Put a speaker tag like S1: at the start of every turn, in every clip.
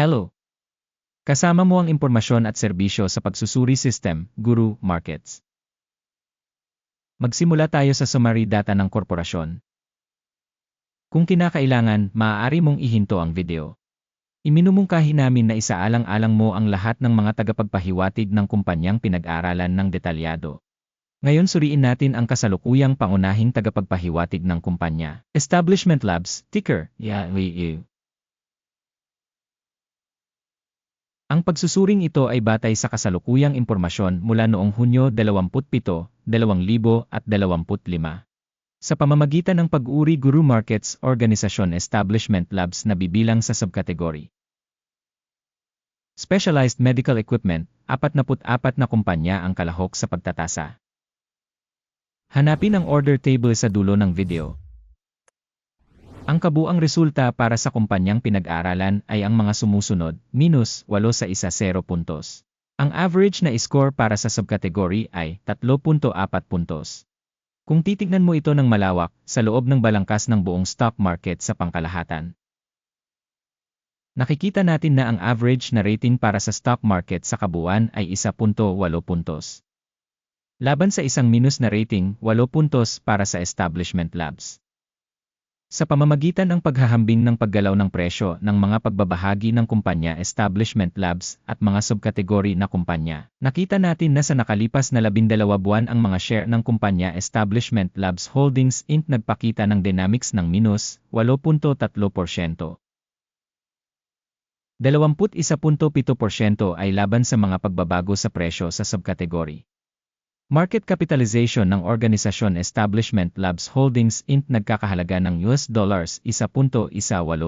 S1: Hello! Kasama mo ang impormasyon at serbisyo sa pagsusuri system, Guru Markets. Magsimula tayo sa summary data ng korporasyon. Kung kinakailangan, maaari mong ihinto ang video. Iminumungkahi namin na isaalang-alang mo ang lahat ng mga tagapagpahiwatig ng kumpanyang pinag-aralan ng detalyado. Ngayon suriin natin ang kasalukuyang pangunahing tagapagpahiwatig ng kumpanya. Establishment Labs, ticker, YAWU. Ang pagsusuring ito ay batay sa kasalukuyang impormasyon mula noong Hunyo 27, 2025. Sa pamamagitan ng pag-uri Guru Markets Organisasyon Establishment Labs na bibilang sa subkategory. Specialized Medical Equipment, 44 na kumpanya ang kalahok sa pagtatasa. Hanapin ang order table sa dulo ng video. Ang kabuang resulta para sa kumpanyang pinag-aralan ay ang mga sumusunod, minus 8 sa isa 0 puntos. Ang average na score para sa subkategory ay 3.4 puntos. Kung titignan mo ito ng malawak, sa loob ng balangkas ng buong stock market sa pangkalahatan. Nakikita natin na ang average na rating para sa stock market sa kabuuan ay 1.8 puntos. Laban sa isang minus na rating, 8 puntos para sa establishment labs. Sa pamamagitan ng paghahambing ng paggalaw ng presyo ng mga pagbabahagi ng kumpanya establishment labs at mga subkategory na kumpanya, nakita natin na sa nakalipas na labindalawa buwan ang mga share ng kumpanya establishment labs holdings Inc. nagpakita ng dynamics ng minus 8.3%. 21.7% ay laban sa mga pagbabago sa presyo sa subkategory. Market capitalization ng organisasyon Establishment Labs Holdings Inc. nagkakahalaga ng US dollars 1.18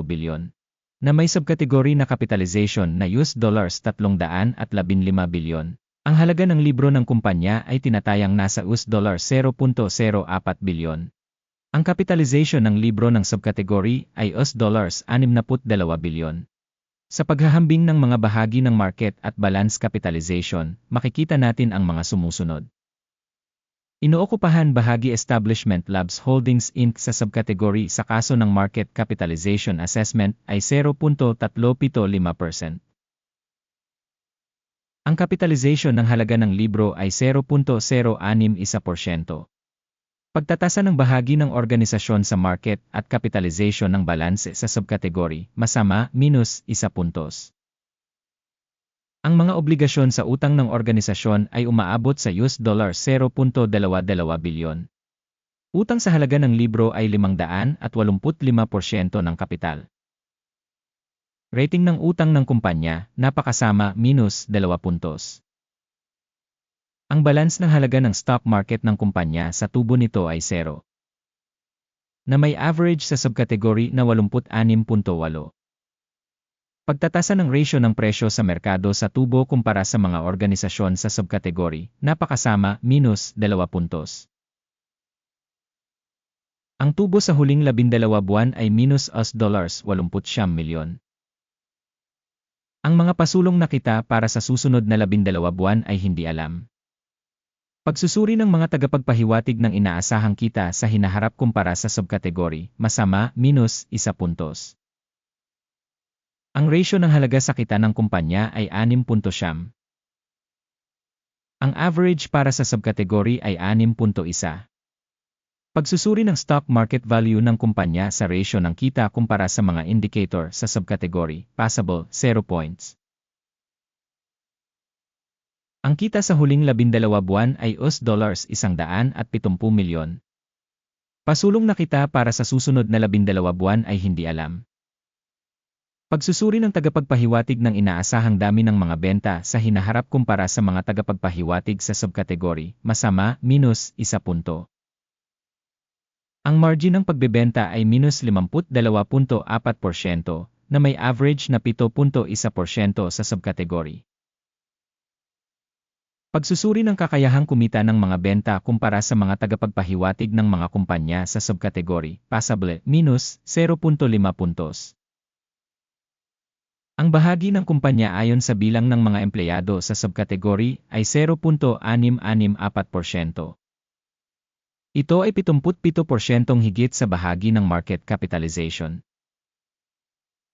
S1: bilyon na may subkategory na capitalization na US dollars 315 bilyon. Ang halaga ng libro ng kumpanya ay tinatayang nasa US dollars 0.04 bilyon. Ang capitalization ng libro ng subkategory ay US dollars 62 bilyon. Sa paghahambing ng mga bahagi ng market at balance capitalization, makikita natin ang mga sumusunod. Inookupahan bahagi Establishment Labs Holdings Inc. sa subkategory sa kaso ng Market Capitalization Assessment ay 0.375%. Ang capitalization ng halaga ng libro ay 0.061%. Pagtatasa ng bahagi ng organisasyon sa market at capitalization ng balanse sa subkategory, masama, minus, isa puntos. Ang mga obligasyon sa utang ng organisasyon ay umaabot sa US dollar 0.22 bilyon. Utang sa halaga ng libro ay 585% ng kapital. Rating ng utang ng kumpanya, napakasama, minus 2 puntos. Ang balance ng halaga ng stock market ng kumpanya sa tubo nito ay 0. Na may average sa subkategory na 86.8. Pagtatasa ng ratio ng presyo sa merkado sa tubo kumpara sa mga organisasyon sa subkategory, napakasama, minus 2 puntos. Ang tubo sa huling labindalawa buwan ay minus US dollars 89 milyon. Ang mga pasulong na kita para sa susunod na labindalawa buwan ay hindi alam. Pagsusuri ng mga tagapagpahiwatig ng inaasahang kita sa hinaharap kumpara sa subkategory, masama, minus, isa puntos. Ang ratio ng halaga sa kita ng kumpanya ay 6.7. Ang average para sa subkategory ay 6.1. Pagsusuri ng stock market value ng kumpanya sa ratio ng kita kumpara sa mga indicator sa subkategory, passable, 0 points. Ang kita sa huling labindalawa buwan ay US dollars 170 milyon. Pasulong na kita para sa susunod na labindalawa buwan ay hindi alam. Pagsusuri ng tagapagpahiwatig ng inaasahang dami ng mga benta sa hinaharap kumpara sa mga tagapagpahiwatig sa subkategory, masama, minus, isa punto. Ang margin ng pagbebenta ay minus 52.4% na may average na 7.1% sa subkategory. Pagsusuri ng kakayahang kumita ng mga benta kumpara sa mga tagapagpahiwatig ng mga kumpanya sa subkategory, passable, minus 0.5 puntos. Bahagi ng kumpanya ayon sa bilang ng mga empleyado sa subkategory ay 0.664%. Ito ay 77% higit sa bahagi ng market capitalization.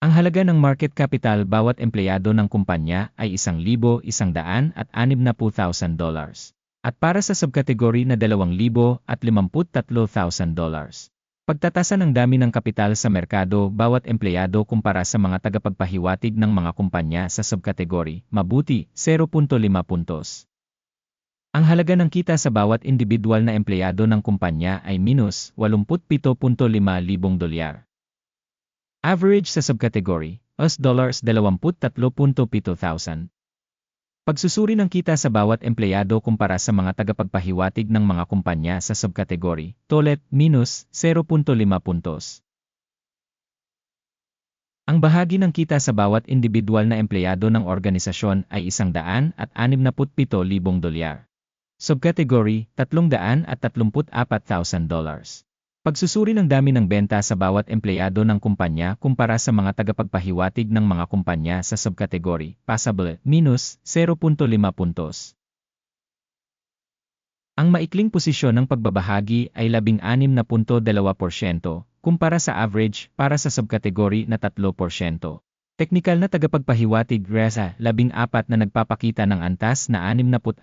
S1: Ang halaga ng market capital bawat empleyado ng kumpanya ay 1,100 at 60,000 dollars. At para sa subkategory na 2,000 at 53,000 dollars. Pagtatasa ng dami ng kapital sa merkado bawat empleyado kumpara sa mga tagapagpahiwatig ng mga kumpanya sa subkategory, mabuti, 0.5 puntos. Ang halaga ng kita sa bawat individual na empleyado ng kumpanya ay minus 87.5 libong dolyar. Average sa subkategory, US dollars 23.7,000. Pagsusuri ng kita sa bawat empleyado kumpara sa mga tagapagpahiwatig ng mga kumpanya sa subkategory, tolet, minus 0.5 puntos. Ang bahagi ng kita sa bawat individual na empleyado ng organisasyon ay 167,000 dolyar. Subkategory, 334,000 dollars. Pagsusuri ng dami ng benta sa bawat empleyado ng kumpanya kumpara sa mga tagapagpahiwatig ng mga kumpanya sa subkategory, passable, minus 0.5 puntos. Ang maikling posisyon ng pagbabahagi ay 16.2% kumpara sa average para sa subkategory na 3%. Teknikal na tagapagpahiwatig RESA 14 na nagpapakita ng antas na 64%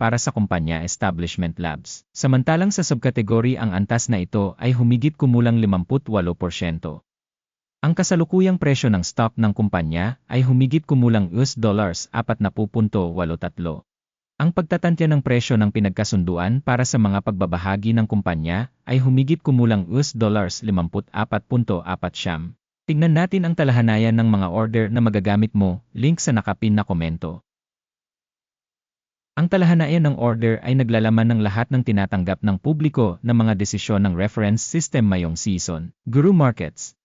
S1: para sa kumpanya Establishment Labs. Samantalang sa subkategory ang antas na ito ay humigit kumulang 58%. Ang kasalukuyang presyo ng stock ng kumpanya ay humigit kumulang US dollars 4.83. Ang pagtatantya ng presyo ng pinagkasunduan para sa mga pagbabahagi ng kumpanya ay humigit kumulang US dollars 54.4 siyam. Tingnan natin ang talahanayan ng mga order na magagamit mo, link sa nakapin na komento. Ang talahanayan ng order ay naglalaman ng lahat ng tinatanggap ng publiko na mga desisyon ng reference system mayong season, Guru Markets.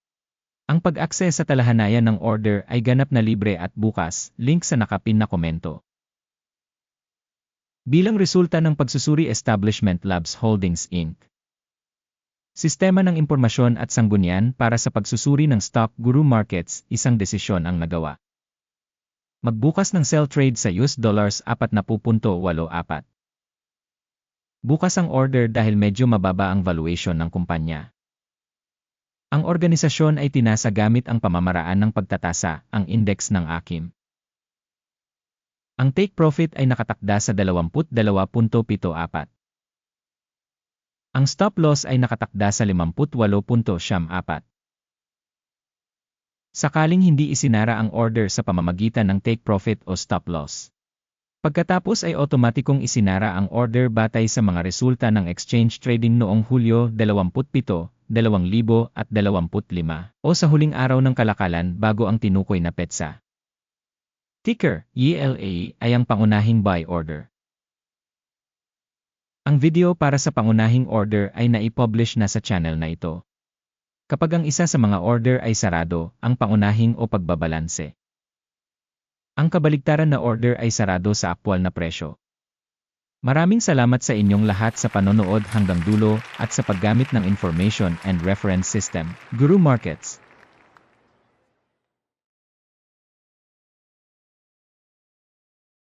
S1: Ang pag-access sa talahanayan ng order ay ganap na libre at bukas, link sa nakapin na komento. Bilang resulta ng pagsusuri Establishment Labs Holdings Inc. Sistema ng impormasyon at sanggunian para sa pagsusuri ng stock guru markets, isang desisyon ang nagawa. Magbukas ng sell trade sa US dollars 4.84. Bukas ang order dahil medyo mababa ang valuation ng kumpanya. Ang organisasyon ay tinasa gamit ang pamamaraan ng pagtatasa, ang index ng AKIM. Ang take profit ay nakatakda sa 22.74. Ang stop loss ay nakatakda sa 58.74. Sakaling hindi isinara ang order sa pamamagitan ng take profit o stop loss. Pagkatapos ay otomatikong isinara ang order batay sa mga resulta ng exchange trading noong Hulyo 27, 2025 o sa huling araw ng kalakalan bago ang tinukoy na petsa. Ticker, ELA, ay ang pangunahing buy order. Ang video para sa pangunahing order ay naipublish na sa channel na ito. Kapag ang isa sa mga order ay sarado, ang pangunahing o pagbabalanse. Ang kabaligtaran na order ay sarado sa aktwal na presyo. Maraming salamat sa inyong lahat sa panonood hanggang dulo at sa paggamit ng information and reference system, Guru Markets.